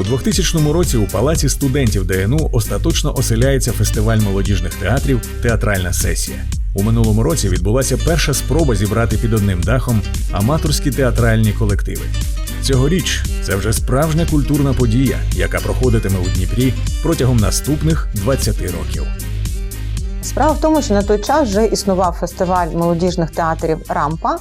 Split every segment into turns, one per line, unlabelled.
У 2000 році у палаці студентів ДНУ остаточно оселяється фестиваль молодіжних театрів Театральна сесія. У минулому році відбулася перша спроба зібрати під одним дахом аматорські театральні колективи. Цьогоріч це вже справжня культурна подія, яка проходитиме у Дніпрі протягом наступних 20 років.
Справа в тому, що на той час вже існував фестиваль молодіжних театрів Рампа,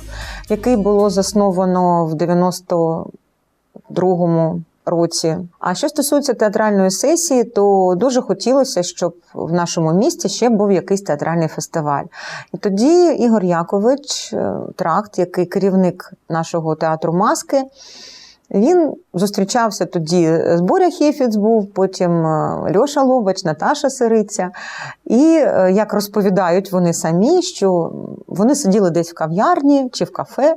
який було засновано в 92-му році. А що стосується театральної сесії, то дуже хотілося, щоб в нашому місті ще був якийсь театральний фестиваль. І тоді Ігор Якович, е, тракт, який керівник нашого театру маски. Він зустрічався тоді з Боря Хєфіц був, потім е, Льоша Лобач, Наташа Сириця. І е, як розповідають вони самі, що вони сиділи десь в кав'ярні чи в кафе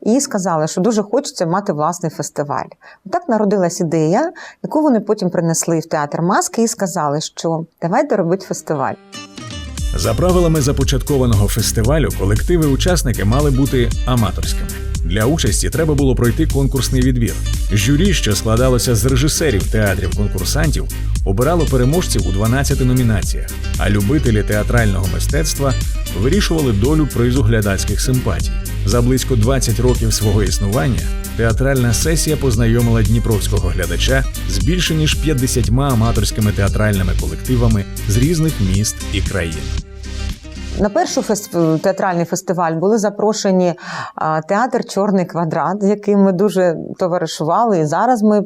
і сказали, що дуже хочеться мати власний фестиваль. Так народилась ідея, яку вони потім принесли в театр маски і сказали, що давайте робити фестиваль.
За правилами започаткованого фестивалю, колективи-учасники мали бути аматорськими. Для участі треба було пройти конкурсний відбір. Журі, що складалося з режисерів театрів конкурсантів, обирало переможців у 12 номінаціях, а любителі театрального мистецтва вирішували долю призу глядацьких симпатій. За близько 20 років свого існування театральна сесія познайомила дніпровського глядача з більше ніж 50 аматорськими театральними колективами з різних міст і країн.
На перший фест- театральний фестиваль були запрошені театр Чорний квадрат, з яким ми дуже товаришували. І зараз ми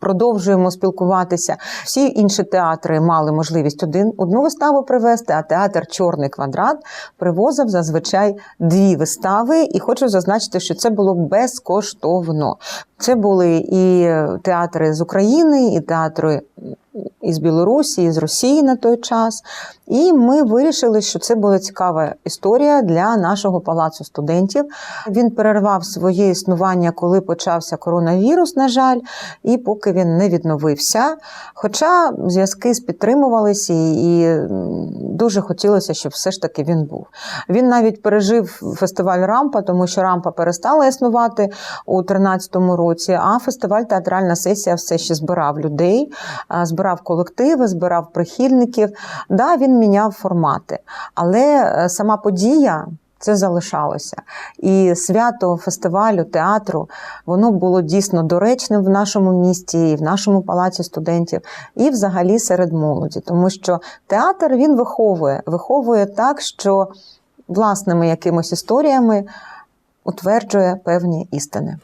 продовжуємо спілкуватися. Всі інші театри мали можливість один одну виставу привезти, а театр Чорний квадрат привозив зазвичай дві вистави. І хочу зазначити, що це було безкоштовно. Це були і театри з України, і театри із Білорусі, з Росії на той час. І ми вирішили, що це була цікава історія для нашого палацу студентів. Він перервав своє існування, коли почався коронавірус, на жаль, і поки він не відновився. Хоча зв'язки спідтримувалися, і, дуже хотілося, щоб все ж таки він був. Він навіть пережив фестиваль Рампа, тому що Рампа перестала існувати у 2013 році. А фестиваль Театральна сесія все ще збирав людей, збирав колективи, збирав прихильників. Да, він міняв формати, але е, сама подія. Це залишалося. І свято фестивалю, театру, воно було дійсно доречним в нашому місті, і в нашому палаці студентів, і взагалі серед молоді. Тому що театр він виховує, виховує так, що власними якимось історіями утверджує певні істини.